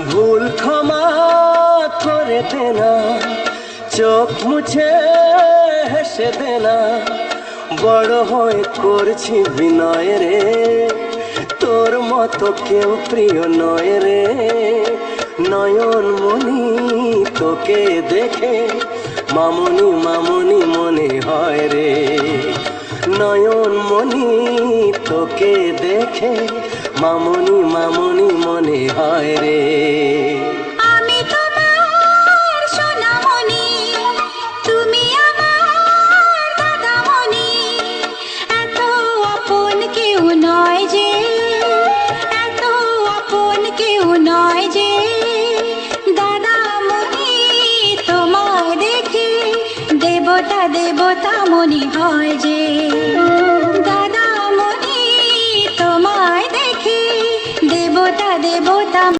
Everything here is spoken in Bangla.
ভুল ক্ষমা করে দে না চোখ মুছে হেসে দে না বড় হয়ে করছি বিনয় রে, তোর মতো কেউ প্রিয় নয় রে। নয়ন মনি তোকে দেখে মামনি মামনি মনে হয় রে। নয়ন মনি তোকে দেখে মামনি মামনি মনে হয় রে। দেবতা দেবতা মনি হয় যে। দেবতা দেবতা